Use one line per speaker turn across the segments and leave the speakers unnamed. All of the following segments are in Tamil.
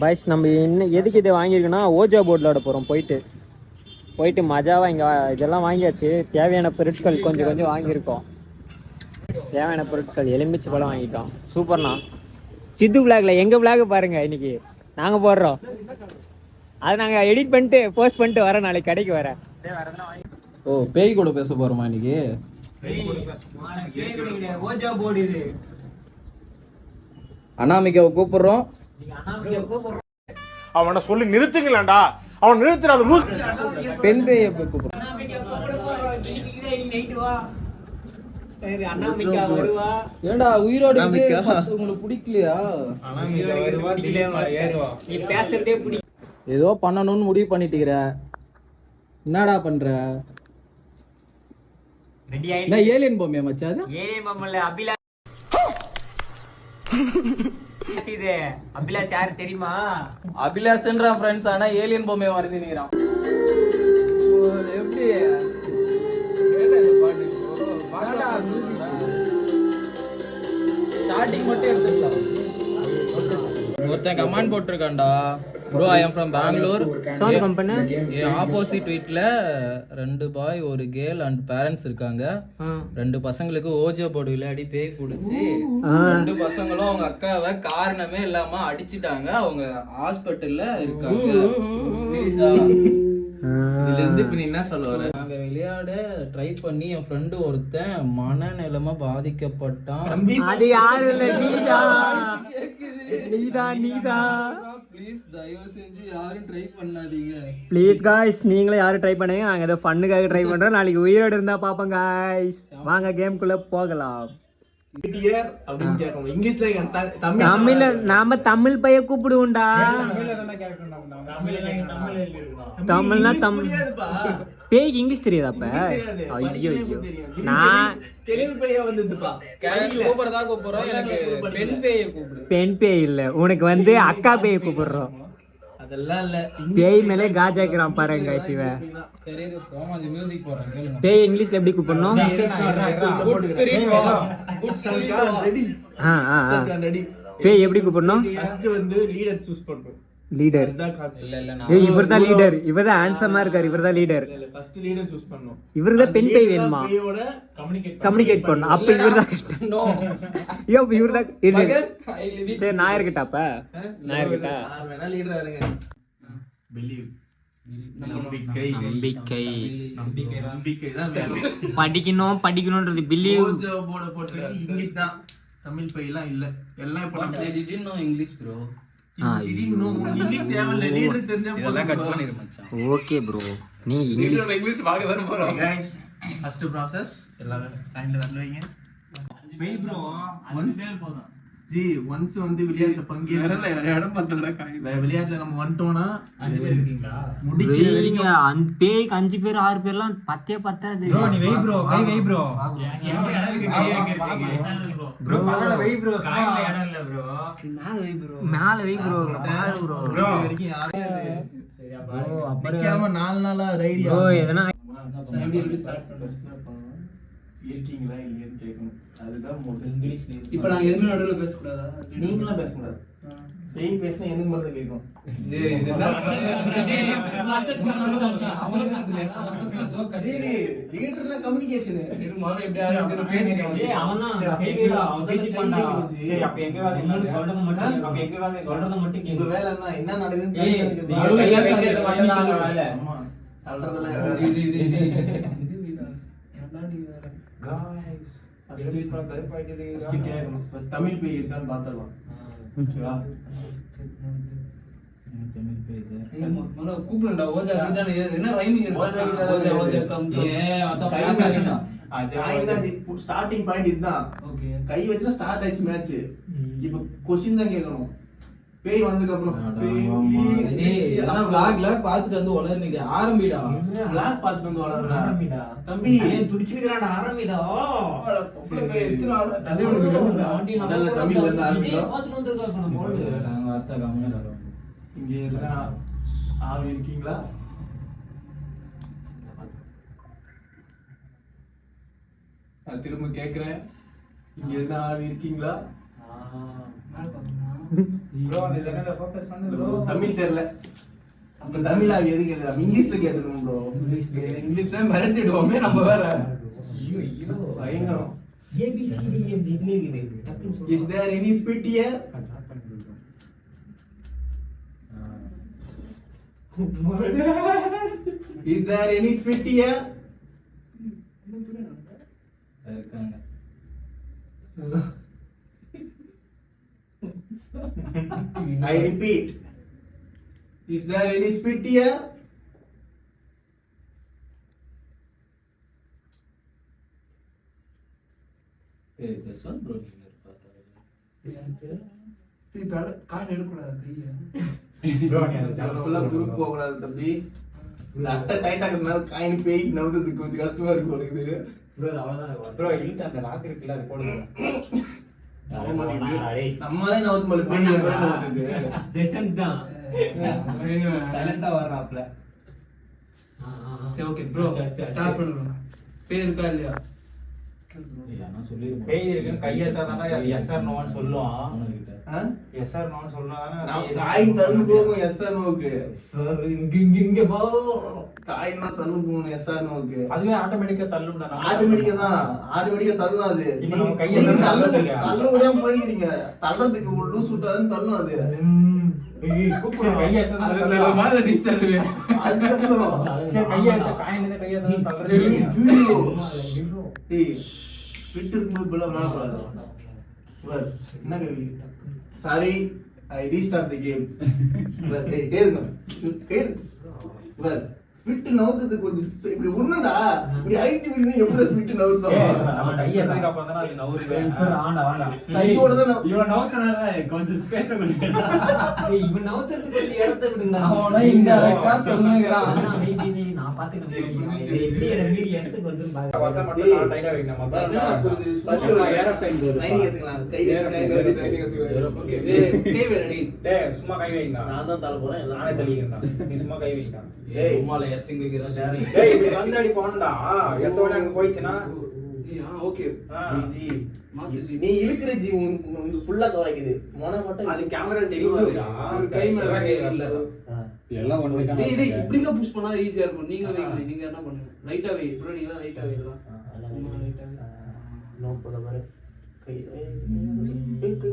பாய்ஸ் நம்ம என்ன எதுக்கு இதை வாங்கியிருக்கோன்னா ஓஜா போர்டில் விட போகிறோம் போயிட்டு. போயிட்டு மஜாவாக இங்கே இதெல்லாம் வாங்கியாச்சு. தேவையான பொருட்கள் கொஞ்சம் கொஞ்சம் வாங்கியிருக்கோம். தேவையான பொருட்கள் எலுமிச்சை பழம் வாங்கிட்டோம். சூப்பர்ண்ணா. சித்து விளாக்ல எங்கள் விளாக் பாருங்க இன்னைக்கு. நாங்கள் போடுறோம். அதை நாங்கள் எடிட் பண்ணிட்டு போஸ்ட் பண்ணிட்டு வரோம் நாளைக்கு கடைக்கு வரேன்.
ஓ பேய் கூட பேச போறோமா இன்னைக்கு?
ஓஜா போர்டு இது.
அனாமிகாவை கூப்பிடுறோம்.
அவனை சொல்லி நிறுத்துங்களேன்டா. அவன் நிறுத்துற அது லூஸ்
பெண் பேயை ஏன்டா உயிரோட இருக்கே, உங்களுக்கு பிடிக்கலையா?
நீ பேசுறதே பிடிக்கும்
ஏதோ பண்ணணும்னு முடிவு பண்ணிட்டுக்கிற. என்னடா பண்ற? ஏலியன் பொம்மையா மச்சான்?
ஏழை மம்மல்ல அபிலாஷ் இது அபிலாஷ் யாரு தெரியுமா?
அபிலாஷன்ற ஃப்ரெண்ட்ஸ் ஆனா ஏலியன் பொம்மையை மறந்து நிக்கிறான். எப்படி? ஸ்டார்டிங் மட்டும் எடுத்துக்கலாம். ஒருத்தன் comment போட்டிருக்கான்டா. Bro I am from Bangalore
sound company
opposite வீட்ல ரெண்டு பாய் ஒரு கேர்ள் அண்ட் பேரண்ட்ஸ் இருக்காங்க. ரெண்டு பசங்களுக்கு ஓஜோ போர்டு விளையாடி பேய் குடிச்சு ரெண்டு பசங்களும் அவங்க அக்காவை காரணமே இல்லாம அடிச்சிட்டாங்க. அவங்க ஹாஸ்பிட்டல்ல இருக்காங்க. சீரியஸா
இதுல இருந்து இப்ப நீ என்ன சொல்ல வர?
நாங்க விளையாட ட்ரை பண்ணி என் ஃப்ரெண்டு ஒருத்தன் மனநிலைமை பாதிக்கப்பட்டான்.
அது யாரும் இல்ல? நீதான். நீதான் நீதான்.
ப்ளீஸ் தயவு செஞ்சு யாரும் ட்ரை பண்ணாதீங்க.
ப்ளீஸ் காய்ஸ் நீங்களும் யாரும் ட்ரை பண்ணுங்க நாங்க ஏதோ ஃபன்னுக்காக ட்ரை பண்றோம். நாளைக்கு உயிரோடு இருந்தா பாப்போம் காய்ஸ் வாங்க கேம்குள்ள போகலாம். தமிழ்ல நாம தமிழ் பைய கூப்பிடுவோம்டா. தமிழ்னா தமிழ் பேய்க்கு இங்கிலீஷ் தெரியாதாப்ப ஐயோ ஐயோ. நான்
பெண் பேயை கூப்பிடு.
பெண் பேய் இல்ல. உனக்கு வந்து அக்கா பேயை கூப்பிடுறோம்.
அதெல்லாம் இல்ல.
பேய் மேலே காஜாக்கிறான் பாருங்க
கேளுங்க.
பேய் இங்கிலீஷ்ல எப்படி கூப்பிடணும்?
குட் ஸ்பிரிட் வா? குட் ஸ்பிரிட் வா?
ரெடி
ஆ ஆ ஆ.
ரெடி
பேய் எப்படி கூப்பிடணும்?
ஃபர்ஸ்ட் வந்து லீடர்
ஏய் இவர் தான் லீடர் இவர் தான் ஹேண்ட்ஸமா இருக்காரு இவர் தான் லீடர்
இல்ல ஃபர்ஸ்ட் லீடர் சூஸ் பண்ணனும்
இவருக்கு தான் பெண் பேய் வேணுமா
கம்யூனிகேட்
பண்ணணும். அப்ப இவர் தான் கஷ்டம்
நோ
ஐயோ இவர் தான் சரி நான் இருக்கட்டாப்ப நான் இருக்கட்டா
யார் வேணா லீடர் இருங்க. பிலீவ் நம்பிக்கை.
படிக்கணும் படிக்கணும்ன்றது பிலீவ்
போர்ட போட்டு இங்கிலீஷ் தான். தமிழ் பையெல்லாம் இல்ல. எல்லாம் இப்ப
இங்கிலீஷ் ப்ரோ
இன்னும் இங்கிலீஷ் தேவையில்ல. லீடர் தெரிஞ்சா
இதெல்லாம் கட் பண்ணிரு மச்சான்.
ஓகே ப்ரோ நீங்க இங்கிலீஷ்
இங்கிலீஷ் பார்க்க தான போறோம்.
Guys. First process. எல்லாரும் லைன்ல வரல வைங்க வெய் ப்ரோ ஒன்ஸ் ஜி ஒன்ஸ் வந்து விளையாட்டுல பங்கே
இடம் பத்தலடா காய்.
விளையாட்டுல நம்ம வந்துட்டோம்னா முடிக்கிற
வெயிங்க அந்த பேய்க்கு அஞ்சு பேர் ஆறு பேர்லாம் பத்தே பத்தாது.
ப்ரோ கை வை ப்ரோ.
ப்ரோ.
வை ப்ரோ
மேல வை ப்ரோ. மேல ப்ரோ.
ப்ரோ. வரைக்கும் யாரும் நிக்காம நாலு நாளா ரைடி
ப்ரோ எதனா
இருக்கீங்களா இல்லையான்னு கேட்கணும். அதுதான்
இப்போ நாங்க எதுவுமே நடுவுல பேச கூடாதா
நீங்களாம் பேசக்கூடாது. பேய் பேசினா எனக்கு மட்டும் கேட்கும். என்ன? கேட்கணும். First தமிழ் பேய் இருக்கான்னு பார்த்துடலாம். ஓகேவா?
கூப்பிடுடா ஓஜா நீதானே இது என்ன ரைமிங் இருக்கு?
ஓஜா, ஓஜா,
ஓஜா ஓஜா கம் ஏ அத
ஸ்டார்டிங் பாயிண்ட் இதுதான்.
ஓகே.
கை வச்சுனா ஸ்டார்ட் ஆயிடுச்சு மேட்ச் இப்போ கொஸ்டின் தான் கேட்கணும். பேய் வந்ததுக்கு அப்புறம்
பாத்துட்டு வந்து உளறீங்க ஆரம்பிடா.
பிளாக் பார்த்துட்டு வந்து வளர்றா தம்பி. முதல்ல தமிழ்ல இருந்து ஆரம்பிக்கிறோம்
நாங்க அத்தை கம்முனு
இங்க இருந்தா ஆள் இருக்கீங்களா? நான் திரும்ப கேக்குறேன். இங்க இருந்தா ஆள் இருக்கீங்களா? தமிழ் தெரியல. அப்ப தமிழ் அது எது கேட்கலாம் இங்கிலீஷ்ல கேட்டுக்கணும் ப்ரோ
இங்கிலீஷ்ல மிரட்டிடுவோமே நம்ம வேற.
பயங்கரம்.
ஏபிசிடி இதுன்னு இருக்குது. டக்குன்னு சொல்லு.
Is there any spit here is there any spit here
இருக்காங்க.
I repeat. Is there any spit here?
ஏய் ஜஸ்வந்த் ப்ரோ நீங்க
காயின் எடுக்கூடாது கையை துருக்கு போகக்கூடாது தம்பி. இந்த அட்டை டைட் ஆகிறதுனால காயின் பேய் நவுறதுக்கு கொஞ்சம் கஷ்டமா இருக்கு உனக்கு நம்ப மாட்டேங்குது. நவுத்து மேல
ஜெசந்த் தான்.
சைலண்டா வர்றாப்ல.
ஆ, ஆ, ஆ.
சரி ஓகே ப்ரோ ஸ்டார்ட் பண்ணுறோம் பேர் இருக்கா இல்லையா?
பேய் இருக்குன்னு கையெழுத்தாதான்டா எஸ் ஆர் நோன்னு சொல்லுவான்? எஸ் நோன்னு சொன்னாதானே
நான் காயின் தள்ளு போகும் எஸ்ஆர் நோக்கு
சார் இங்க இங்க இங்க போ
காயின் தள்ளு போகணும் எஸ்ஆர் நோக்கு
அதுவே ஆட்டோமேட்டிக்கா தள்ளும்டா.
ஆட்டோமேட்டிக்கா தான். ஆட்டோமேட்டிக்கா தள்ளும் அது.
இப்ப நம்ம கையை
நீங்க
தள்ள
தள்ள முடியாம போயிருக்கீங்க லூஸ் விட்டாதுன்னு தள்ளும் அது.
ஏய்,
உலர், என்ன கேள்வி sorry I restart the game டேய் கேளுங்க கேளு ஸ்பிட் நவுத்தது கொஞ்சம் இப்படி ஒண்ணுடா இப்படி அழுத்தி விடுங்க எப்படி ஸ்பிட் நவுத்தோம்?
நம்ம கையெழுத்துக்கு அப்புறம் தானே அது.
இப்ப ஆண்டா, ஆண்டா.
கையோட தான்
இவன் நோக்கனால கொஞ்சம் ஸ்பேஸ்
ஏய், இவன் நவுத்துறதுக்கு கொஞ்சம் இடத்த விடுங்கடா.
அவனா indirect ஆ சொல்லுங்கிறான்.
சும்மா கை வைங்கடா.
நான் தான் தள்ள போறேன் எல்லாம்
நானே தள்ளிக்கிறேன்டா. நீ சும்மா கை வைங்கடா.
ஏய்.
உமால எஸ்ஸிங் வைக்கிறா சரி
டேய், இப்படி வந்து அடி போகணும்டா. எத்தோட அங்க போயிடுச்சுன்னா,
ஆ ஓகே.
ஜி, நீ இழுக்கிற ஜி உனக்கு உனக்கு ஃபுல்லா கவர் ஆகிக்குது மொன மட்டும்
அது கேமரா தெரியுமாடா?
ஒரு கை
எல்லாம்
டேய் டேய் இப்படிக்கா புஷ் பண்ணா ஈஸியா இருக்கும். நீங்க வைங்க நீங்க என்ன பண்ணுங்க? லைட்டா வை ப்ரோ நீங்க லைட்டா வைக்கலாம் சும்மா வை.
நோ பாரு கை ஏய், கை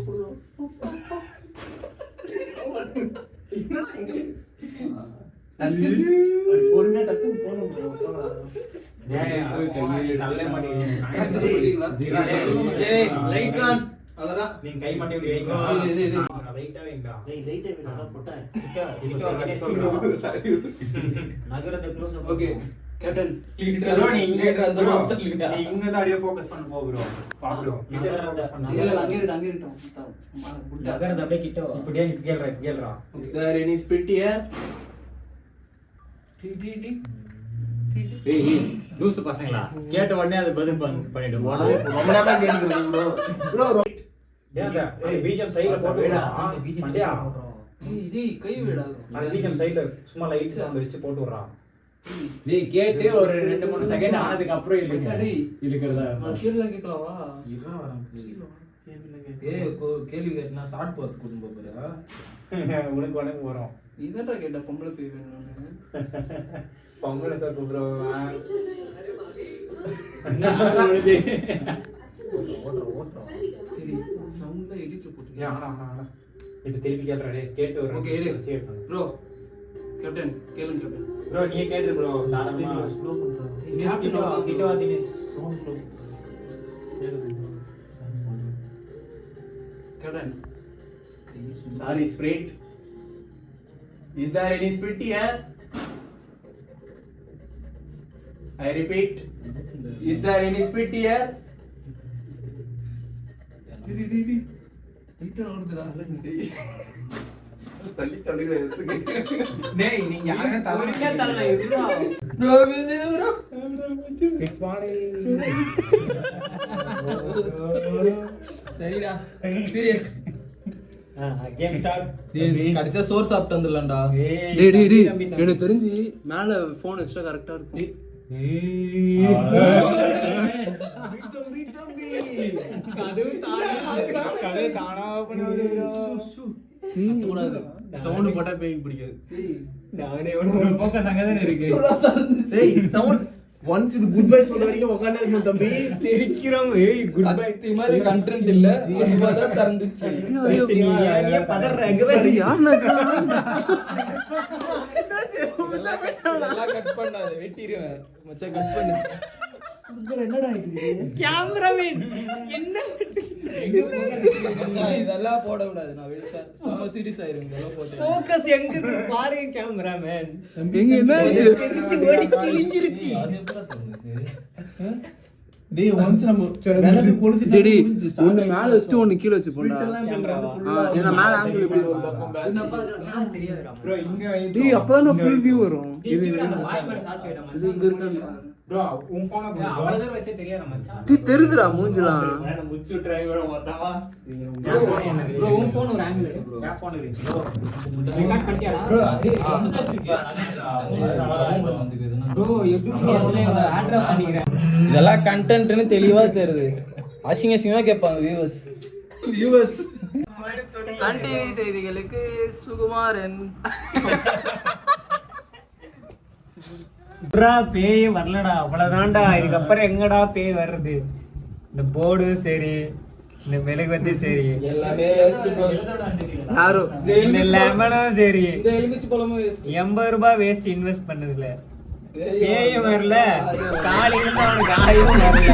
பொறுமையா போகணும்
அவ்வளவுதான்.
நீங்க கை மட்டும்
ஓகே கேப்டன்
இங்க தான் அப்படியே பண்ணு.
இல்ல அங்கே அங்கே
கிட்ட.
இப்படியே.
Is there any spit here?
டி டி டி.
ஏய் லூசு பசங்களா? கேட்ட உடனே அது பதில் பண்ண- பண்ணிட்டு
ரொம்ப நேரமா. Bro, bro.
ஏன் அந்த- ஏய், BGM side ல போட்டு
டேய் கை விடா.
அந்த BGM side ல சும்மா light sound வச்சு போட்டு விடுறா.
நீ கேட்டு ஒரு ரெண்டு மூணு செகண்ட் ஆனதுக்கு அப்புறம்
டேய்.
இழுக்கிறதா
கேள்வி கேட்கலாமா?
கேள்வி கேட்டனா ஷார்ட் பார்த்து கூட்டு போறா
உனக்கு உனக்கு வரும்.
நீ தான்டா கேட்ட பொம்பளை போய்
சாப்பு bro.
சரி சவுண்ட்ல எடிட்ல போட்டுருக்கேன்
ஆனா, ஆனா, ஆனா. இது திருப்பி டேய். கேட்டு ஒரு
Okay, இரு. ப்ரோ கேப்டன் கேளுங்க கேப்டன்
bro, நீயே கேட்டு bro. தாராளமா.
கேப்டன்
கிட்ட வா, Dinesh.
Captain
here? I repeat. Is there any spit here?
லைட்டா டேய் தள்ளி
டேய், தள்ள.
ப்ரோ சரிடா. சீரியஸ்.
கடைசியா சோறு சாப்பிட்டு வந்துடலாம்டா.
டேய் டேய் டேய். எனக்கு தெரிஞ்சு மேல போன் எக்ஸ்ட்ரா கரெக்டா
கதவு தானா.
கத்தக்கூடாது சவுண்ட் போட்டா பேய்க்கு பிடிக்காது
போக்கஸ் அங்கதானே இருக்கு.
சவுண்ட் ஒன்ஸ் இது குட் பை சொல்ல வரைக்கும் உட்கார்ந்து இருக்கணும் தம்பி.
தெரிக்கிறோம் ஏய் குட் பை
சக்தி மாதிரி கண்டென்ட் இல்ல இப்பதான் திறந்துச்சு. இதெல்லாம் கட் பண்ணாத வெட்டிடுவேன் மச்சான் கட் பண்ணு.
என்னடா இது?
கேமராமேன் என்ன
இதெல்லாம் போட கூடாது நான் வெளிசா செம சீரியஸ் ஆயிரும். இதெல்லாம் போட்டு.
ஃபோக்கஸ் எங்க இருக்கு? பாருங்க கேமராமேன்
எங்க என்ன
தெரிச்சு ஓடி கிழிஞ்சிருச்சு.
டேய் ஒன்ஸ் நம்ம விளக்கு கொளுத்திட்டா
டேடி
முடிஞ்சுச்சு.
ஒண்ணு மேல வச்சுட்டு ஒண்ணு கீழ வச்சு மேல ஆங்கிள்
ப்ரோ இங்க.
டேய் அப்பதான் ஃபுல் வியூ வரும்.
இது
இங்க
உன் போனை
வச்சே மச்சான்?
மூஞ்சலாம்.
முச்சு மொத்தமா.
ப்ரோ உன் போன் ஒரு ஆங்கிள் எடு. ப்ரோ.
என் phone இருந்துச்சு bro.
ரெக்கார்ட் பண்ணிட்டியாடா?
bro அது
ப்ரோ எப்படி அதுல பண்ணிக்கிறேன்?
இதெல்லாம் கண்டென்ட்னு தெளிவா தெரியுது. அசிங்க அசிங்கமா கேட்பாங்க வியூவர்ஸ் வியூவர்ஸ் சன் டிவி செய்திகளுக்கு சுகுமாரன்.
ப்ரா பேய் வரலடா அவ்வளவுதான்டா. இதுக்கப்புறம் எங்கடா பேய் வர்றது இந்த போர்டு சரி இந்த மெழுகுவத்தி சரி.
எல்லாமே வேஸ்ட் ப்ரோஸ்
யாரோ?
இந்த லெமனும் சரி. எண்பது ரூபாய் வேஸ்ட் இன்வெஸ்ட் பண்ணதுல. பேயும் வரல. காலையில அவனுக்கு ஆயும் வரல.